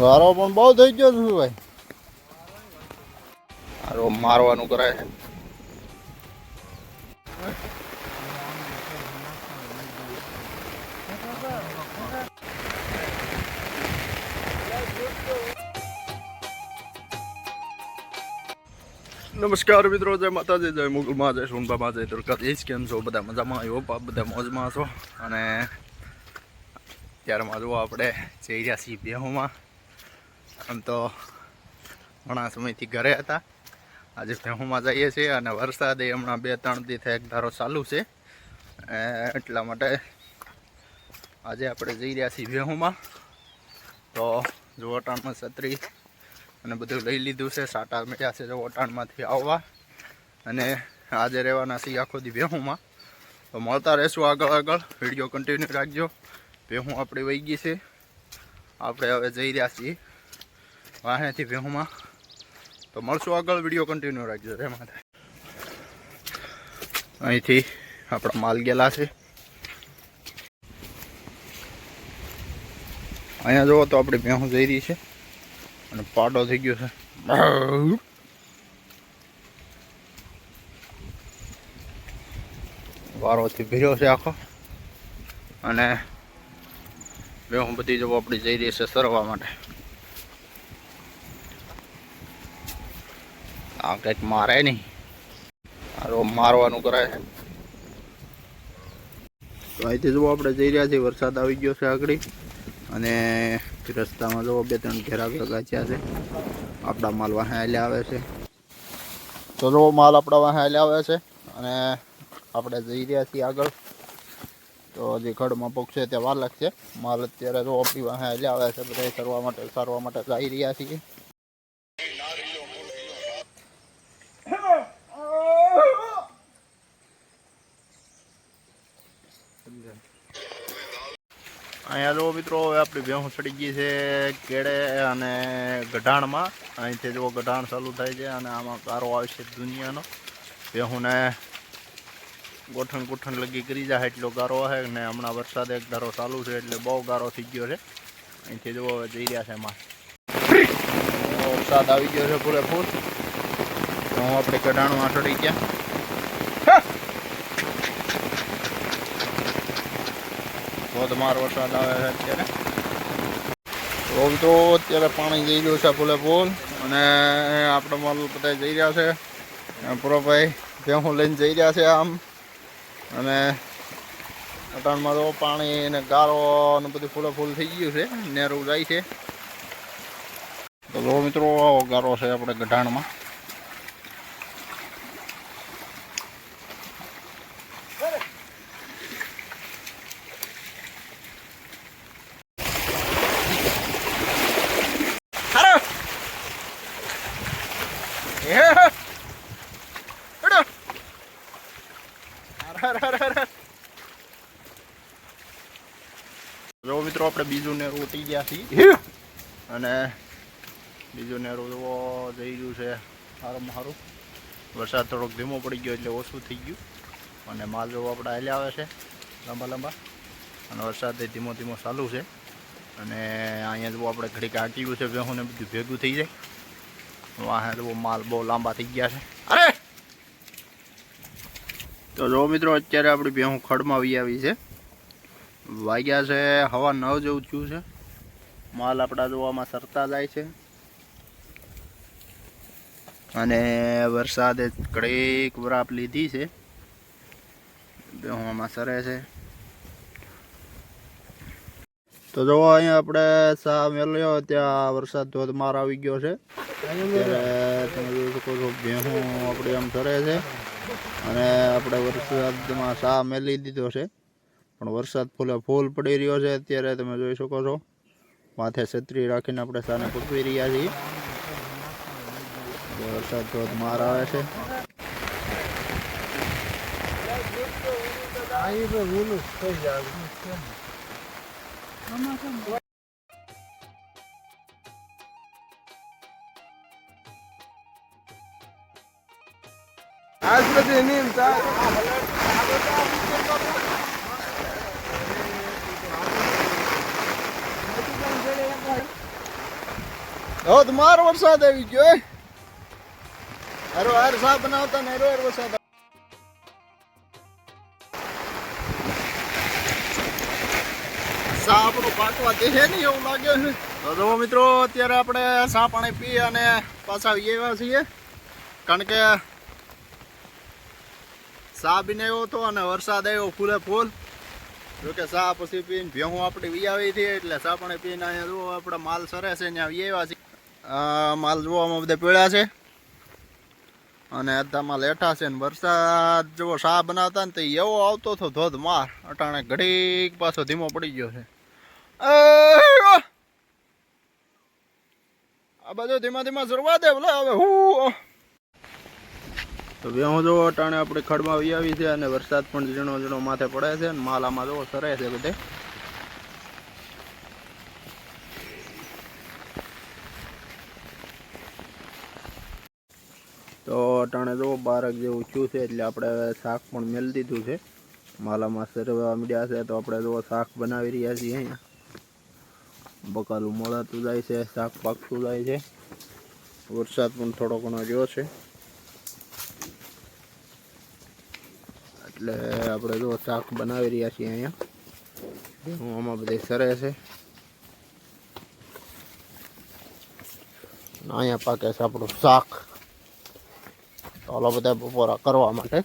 ગારો પણ બહુ થઈ ગયો છું ભાઈ. આરો મારવાનું કરાય નમસ્કાર મિત્રો, જય માતાજી, જય મુગલમાં જય સોનબામાં જય દ્વારકાધીશ. કેમ છો? બધા મજામાં? આવ્યો પાપ બધા મોજમાં છો અને ત્યારમાં જો આપણે જઈ રહ્યા છીએ બેહોમાં. આમ તો ઘણા સમયથી ઘરે હતા. આજે બેહોમાં જઈએ છીએ અને વરસાદ એ હમણાં બે ત્રણ દિવસે એક ધારો ચાલુ છે. એટલા માટે આજે આપણે જઈ રહ્યા છીએ બેહોમાં તો જો વટાણમાં છત્રી અને બધું લઈ લીધું છે. સાટા મળ્યા છે જો વટાણમાંથી આવવા. અને આજે રહેવાના છીએ આખો દી ભેહુંમાં તો મળતા રહેશું આગળ આગળ. વીડિયો કન્ટિન્યુ રાખજો. ભેહું આપણી વહી ગઈ છે. આપણે હવે જઈ રહ્યા છીએ. વાહેથી ભેહુમાં તો મળશું આગળ, વીડિયો કન્ટિન્યુ રાખજો. રે માતા અહીંથી આપણા માલ ગયેલા છે. અહીંયા જુઓ તો આપણી ભેહું જઈ રહી છે. અને પાડો થઈ ગયો છે. વારોથી ભીર્યો છે આખો. અને બે હું બધી જવું આપણી જઈ રહી છે સરવા માટે. આ કંઈક મારે નહીં. મારવાનું કરે છે તો અહીંથી જુઓ આપણે જઈ રહ્યા છીએ, વરસાદ આવી ગયો છે આગળ. અને રસ્તામાં જુઓ, બે ત્રણ ઘેરા લગાચ્યા છે. આપણા માલ વાહે હાલ્યા આવે છે. તો જુઓ માલ આપણા વાહે હાલ્યા આવે છે. અને આપણે જઈ રહ્યા છીએ આગળ. તો જે ખડમાં પગશે ત્યાં વાર લાગશે. માલ અત્યારે જો આપણી વાહે હાલ્યા આવે છે. બધા કરવા માટે સારવા માટે જઈ રહ્યા છીએ. અહીંયા જો મિત્રો, હવે આપણી ભેહું ચડી ગઈ છે કેળે અને ગઢાણમાં. અહીંથી જો ગઢાણ ચાલુ થાય છે અને આમાં ગારો આવશે દુનિયાનો. ભેહુંને ગોઠણ ગોઠણ લગી કરી જાય, એટલો ગારો છે ને હમણાં વરસાદ એક ધારો ચાલુ છે એટલે બહુ ગારો થઈ ગયો છે. અહીંથી જો હવે જઈ રહ્યા છે એમાં. વરસાદ આવી ગયો છે પૂરેપૂર. હું આપણે ગઢાણમાં ચડી ગયા. ધોધમાર વરસાદ આવે છે અત્યારે. તો મિત્રો અત્યારે પાણી જઈ રહ્યું છે ફૂલે ફૂલ. અને આપણે માલ બધા જઈ રહ્યા છે. પૂરોભાઈ ભેહું લઈને જઈ રહ્યા છે આમ. અને અટાણમાં તો પાણી અને ગારો ને બધું ફૂલે ફૂલ થઈ ગયું છે. નેરું જાય છે. તો મિત્રો ગારો છે આપણે ગઢાણમાં. જો મિત્રો આપણે બીજું નેરું ઉટી ગયા છીએ. અને બીજું નેરું જોવો જઈ ગયું છે સારું સારું વરસાદ થોડોક ધીમો પડી ગયો એટલે ઓછું થઈ ગયું. અને માલ જોવો આપણે હાલ્યા આવે છે લાંબા લાંબા. અને વરસાદ ધીમો ધીમો ચાલુ છે. અને અહીંયા જુઓ આપણે ઘડીક આંટીયું છે ભેહું ને બધું ભેગું થઈ જાય. વાહે જુઓ માલ બહુ લાંબા થઈ ગયા છે. અરે! તો જો મિત્રો અત્યારે આપણી ભેહું ખડમાં આવી આવી છે. વાગ્યા છે હવા નવ જેવું થયું છે. માલ આપણા જોવામાં સરતા જાય છે. અને વરસાદે કડેક વરાપ લીધી છે. બેહવામાં સરે છે. તો જો અહીંયા આપણે સા મેળ્યો ત્યાં વરસાદ ધોધમાર આવી ગયો છે. તમે જોઈ શકો છો ભેહું આપણે આમ સરે છે. અને આપણે વરસાદમાં સા મેલી દીધો છે. પણ વરસાદ ફૂલે ફૂલ પડી રહ્યો છે. અત્યારે તમે જોઈ શકો છો. માથે છત્રી રાખીને આપણે સાને પકવી રહ્યા છીએ. વરસાદ ધોધમાર આવે છે. આજ ધોધમાર વરસાદ આવી ગયો હારો હાર સા બનાવતા ને હારો હાર વરસાદ સા આપણું પાકવા દે છે નહીં એવું લાગે છે. મિત્રો, અત્યારે આપણે સા પાણી પી અને પાછા આવી ગયા છીએ. કારણ કે સા બીને આવ્યો હતો અને વરસાદ આવ્યો ફૂલે ફૂલ. જોકે સા પછી પીને ભેહું આપણી વી આવી હતી એટલે સા પણ પીને અહીંયા જુઓ, આપણે માલ સરે છે ત્યાં વી આવ્યા આ માલ જોવામાં બધા પીળ્યા છે. અને અડધામાં લેઠા છે ને વરસાદ જેવો સા બનાવતા ને તો એવો આવતો હતો ધોધમાર અટાણે ઘડીક પાછો ધીમો પડી ગયો છે. આ બધું ધીમા ધીમા શરૂઆત દે બોલા હવે, હું? તો હું જોવો અટાણે આપણે ખડમાં વી આવી છે અને વરસાદ પણ ઝીણો ઝીણો માથે પડે છે અને માલ આમાં જોવો સરે છે બધે. તો અટાણે જોવો બારક જેવું થયું છે એટલે આપણે શાક પણ મેળ દીધું છે. માલામાં સરવા મીડ્યા છે તો આપણે જોવો શાક બનાવી રહ્યા છીએ અહીંયા. બકાલું મળતું જાય છે, શાક પાકતું જાય છે. વરસાદ પણ થોડો ઘણો રહ્યો છે. એટલે આપણે જો શાક બનાવી રહ્યા છીએ અહીંયા. હું આમાં બધી સરે છે. અહીંયા પાકે છે આપણું શાક. ચાલો બધા બપોરા કરવા માટે.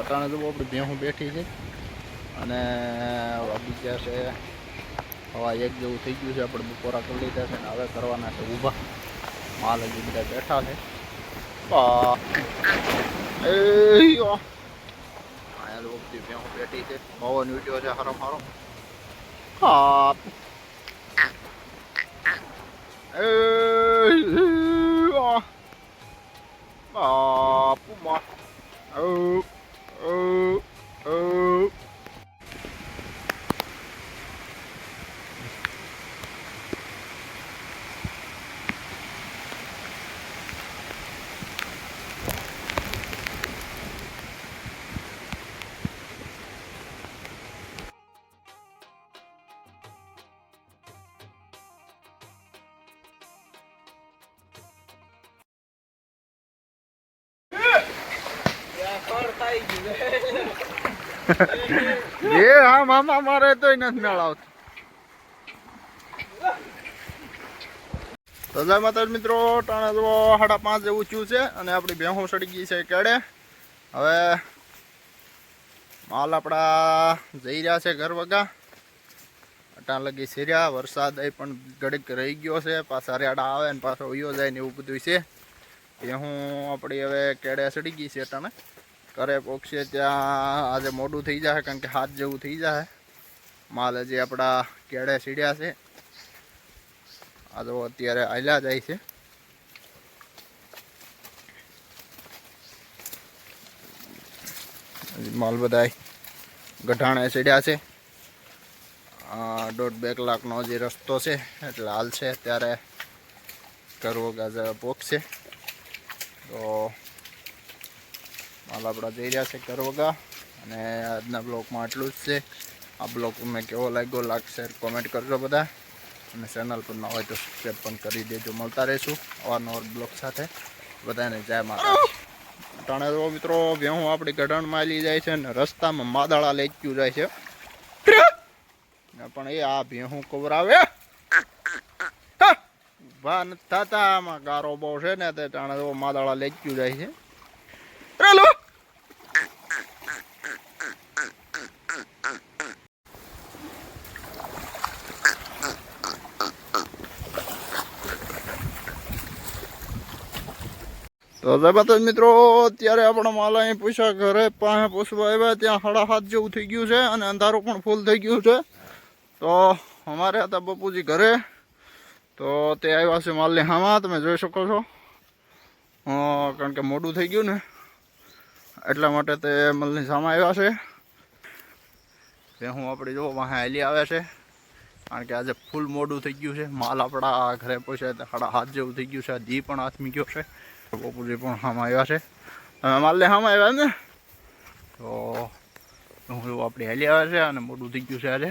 અટાણે તો આપણે ભેહું બેઠી છે. અને બીજા છે હવા એક જેવું થઈ ગયું છે આપણે બપોરા કરી લીધા છે અને હવે કરવાના છે ઊભા. માલ હજી બધા બેઠા છે. બેઠી છે. પવન વીડિયો છે હારો હારો હા. oh, એ હા, મામા, મારે તોય નથી મેળાવતો. તો જય માતા મિત્રો, ટાણા જો સાડા પાંચ જેવું થયું છે અને આપણી ભેહું સડી ગઈ છે કેડે. હવે માલ આપણા જઈ રહ્યા છે ઘર વગા. અટાણ લગી સિર્યા વરસાદ એ પણ ઘડીક રહી ગયો છે, પાછા રેડા આવે ને પાછો ઉયો જાય ને એવું બધું છે. ભેહું આપણી હવે કેડે સડી ગઈ છે અટાણે. કરે પોક્ષે ત્યાં આજે મોડું થઈ જશે કારણ કે હાથ જેવું થઈ જશે માલ હજી આપણા કેળે સીડ્યા છે. આ તો અત્યારે આયલા જાય છે. માલ બધા ગઢાણે સીડ્યા છે. દોઢ બે કલાકનો જે રસ્તો છે, એટલે હાલ છે ત્યારે કરવો ગાજર પોખશે. તો હાલ આપણા જઈ રહ્યા છે કરવગા અને આજના બ્લોગમાં આટલું જ છે. આ બ્લોગ તમને કેવો લાગ્યો લાઈક, શેર, કોમેન્ટ કરજો બધા. અને ચેનલ પર ના હોય તો સબસ્ક્રાઈબ પણ કરી દેજો. મળતા રહીશું અવારનવાર બ્લોગ સાથે. બધાને જય માતા ટાણે મિત્રો ભેહું આપણી ગઢાણમાં લઈ જાય છે અને રસ્તામાં માદાળા લેચ્યું જાય છે. પણ એ આ ભેહું કવરાવે ઊભા નથી થતા. આમાં ગારો બહુ છે ને, તે ટાણે તો માદાળા લેચ્યું જાય છે. તો જબરદસ્ત મિત્રો, અત્યારે આપણા માલ અહીં પૂછ્યા ઘરે પાસે પૂછવા આવ્યા, ત્યાં સાડા હાથ જેવું થઈ ગયું છે અને અંધારું પણ ફૂલ થઈ ગયું છે. તો અમારે હતા બપુજી ઘરે. તો તે આવ્યા છે માલની હામાં, તમે જોઈ શકો છો. કારણ કે મોડું થઈ ગયું ને, એટલા માટે તે માલની સામે આવ્યા છે. તે હું આપણી જો વાહે હાલી આવ્યા છે, કારણ કે આજે ફૂલ મોડું થઈ ગયું છે. માલ આપણા ઘરે પહોંચ્યા સાડા હાથ જેવું થઈ ગયું છે. દી પણ હાથમી ગયો છે. બપોરે પણ હામાં આવ્યા છે. માલે હામાં આવ્યા ને? તો હું આપણે હાલી આવ્યા છે અને મોટું થઈ ગયું છે આજે.